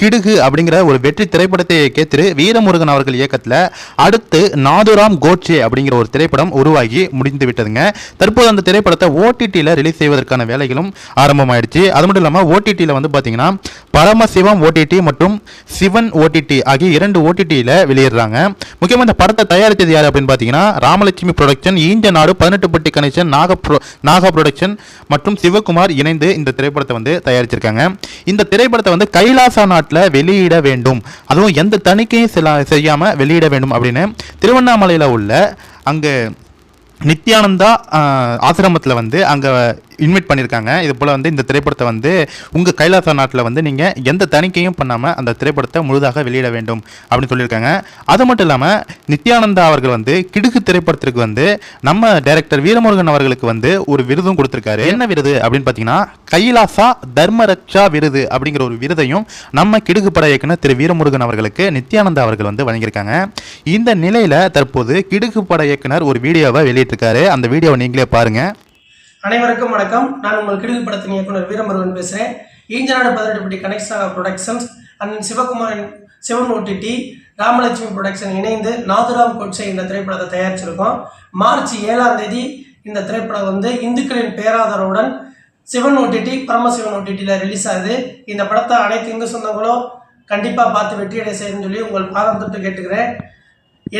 கிடுகு அப்படிங்கிற ஒரு வெற்றி திரைப்படத்தை கேத்திரு வீரமுருகன் அவர்கள் இயக்கத்தில் அடுத்து நாதுராம் கோட்சே அப்படிங்கிற ஒரு திரைப்படம் உருவாகி முடிந்து விட்டதுங்க. தற்போது அந்த திரைப்படத்தை ஓடிடியில் ரிலீஸ் செய்வதற்கான வேலைகளும் ஆரம்பமாயிடுச்சு. அது மட்டும் இல்லாமல் ஓடிடியில் வந்து பார்த்தீங்கன்னா பரமசிவம் ஓடிடி மற்றும் சிவன் ஓடிடி ஆகிய இரண்டு ஓடிடியில் வெளியிடுறாங்க முக்கியமாக இந்த படத்தை தயாரித்தது யார் அப்படின்னு பார்த்தீங்கன்னா ராமலட்சுமி ப்ரொடக்ஷன் ஈஞ்ச நாடு பதினெட்டு பட்டி கணேசன் நாக ப்ரோ நாகா ப்ரொடக்ஷன் மற்றும் சிவகுமார் இணைந்து இந்த திரைப்படத்தை வந்து தயாரிச்சிருக்காங்க. இந்த திரைப்படத்தை வந்து கைலாசா நாட்டில் வெளியிட வேண்டும். அதுவும் எந்த தணிக்கையும் செல்லா- செய்யாமல் வெளியிட வேண்டும் அப்படின்னு திருவண்ணாமலையில் உள்ள அங்கே நித்யானந்தா ஆசிரமத்தில் வந்து அங்கே இன்வைட் பண்ணியிருக்காங்க இது போல் வந்து இந்த திரைப்படத்தை வந்து உங்கள் கைலாசா நாட்டில் வந்து நீங்கள் எந்த தணிக்கையும் பண்ணாமல் அந்த திரைப்படத்தை முழுதாக வெளியிட வேண்டும் அப்படின்னு சொல்லியிருக்காங்க. அது மட்டும் இல்லாமல் நித்யானந்தா அவர்கள் வந்து கிடுகு திரைப்படத்திற்கு வந்து நம்ம டைரக்டர் வீரமுருகன் அவர்களுக்கு வந்து ஒரு விருதும் கொடுத்துருக்காரு. என்ன விருது அப்படின்னு பார்த்தீங்கன்னா கைலாசா தர்மரக்ஷா விருது அப்படிங்கிற ஒரு விருதையும் நம்ம கிடுகு பட இயக்குனர் திரு வீரமுருகன் அவர்களுக்கு நித்யானந்தா அவர்கள் வந்து வழங்கியிருக்காங்க. இந்த நிலையில் தற்போது கிடுகு பட இயக்குனர் ஒரு வீடியோவை வெளியிட்டிருக்காரு. அந்த வீடியோவை நீங்களே பாருங்கள் அனைவருக்கும் வணக்கம். நான் உங்கள் கிடுகு படத்தின் இயக்குனர் வீரமுருகன் பேசுகிறேன் ஈஞ்சநாடு பதினெட்டுப்பட்டி கனெக்ஷா ப்ரொடக்ஷன்ஸ் அண்ணன் சிவகுமாரன் சிவன் ஓடிடி ராமலட்சுமி ப்ரொடக்ஷன் இணைந்து நாதுராம் கொட்சை இந்த திரைப்படத்தை தயாரிச்சிருக்கோம். மார்ச் ஏழாம் தேதி இந்த திரைப்படம் வந்து இந்துக்களின் பேராதரவுடன் சிவன் ஓடிடி பரமசிவன் ஓடிடியில் ரிலீஸ் ஆகுது. இந்த படத்தை அனைத்து இந்து சொந்தங்களும் கண்டிப்பாக பார்த்து வெற்றியடை செய்யணும்னு சொல்லி உங்கள் பாதம் தொட்டு கேட்டுக்கிறேன்.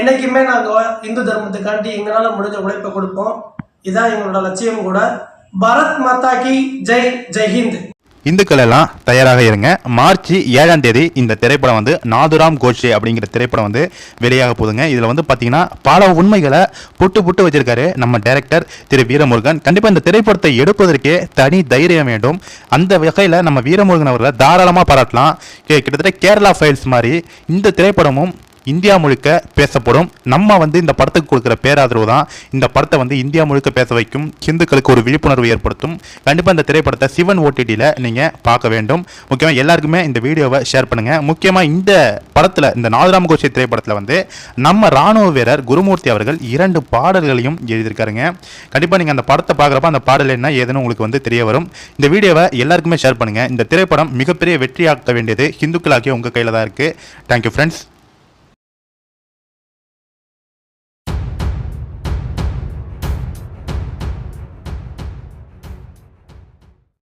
என்னைக்குமே நாங்கள் இந்து தர்மத்துக்காண்டி எங்களால் முடிஞ்ச உழைப்பை கொடுப்போம். இதான் எங்களோட லட்சியம் கூட. பரத் மாதா கி ஜெய் ஜெய்ஹிந்த் இந்துக்கள் எல்லாம் தயாராக இருங்க. மார்ச் ஏழாம் தேதி இந்த திரைப்படம் வந்து நாதுராம் கோட்சே அப்படிங்கிற திரைப்படம் வந்து வெளியாக போகுதுங்க. இதில் வந்து பார்த்தீங்கன்னா பல உண்மைகளை புட்டு புட்டு வச்சிருக்காரு நம்ம டைரக்டர் திரு வீரமுருகன். கண்டிப்பாக இந்த திரைப்படத்தை எடுப்பதற்கே தனி தைரியம் வேண்டும். அந்த வகையில் நம்ம வீரமுருகன் அவர்களை தாராளமாக பாராட்டலாம். கே- கிட்டத்தட்ட கேரளா ஃபைல்ஸ் மாதிரி இந்த திரைப்படமும் இந்தியா முழுக்க பேசப்படும். நம்ம வந்து இந்த படத்துக்கு கொடுக்குற பேராதரவு தான். இந்த படத்தை வந்து இந்தியா முழுக்க பேச வைக்கும். ஹிந்துக்களுக்கு ஒரு விழிப்புணர்வு ஏற்படுத்தும். கண்டிப்பாக இந்த திரைப்படத்தை சிவன் ஓடிடியில் நீங்கள் பார்க்க வேண்டும். முக்கியமாக எல்லாருக்குமே இந்த வீடியோவை ஷேர் பண்ணுங்கள் முக்கியமாக இந்த படத்தில் இந்த நாதராம கோஷி திரைப்படத்தில் வந்து நம்ம ராணுவ வீரர் குருமூர்த்தி அவர்கள் இரண்டு பாடல்களையும் எழுதியிருக்காருங்க. கண்டிப்பாக நீங்கள் அந்த படத்தை பார்க்குறப்ப அந்த பாடல் என்ன ஏதுன்னு உங்களுக்கு வந்து தெரிய வரும். இந்த வீடியோவை எல்லாருக்குமே ஷேர் பண்ணுங்கள் இந்த திரைப்படம் மிகப்பெரிய வெற்றியாக்க வேண்டியது ஹிந்துக்களாகிய உங்கள் கையில் தான் இருக்குது தேங்க்யூ ஃப்ரெண்ட்ஸ்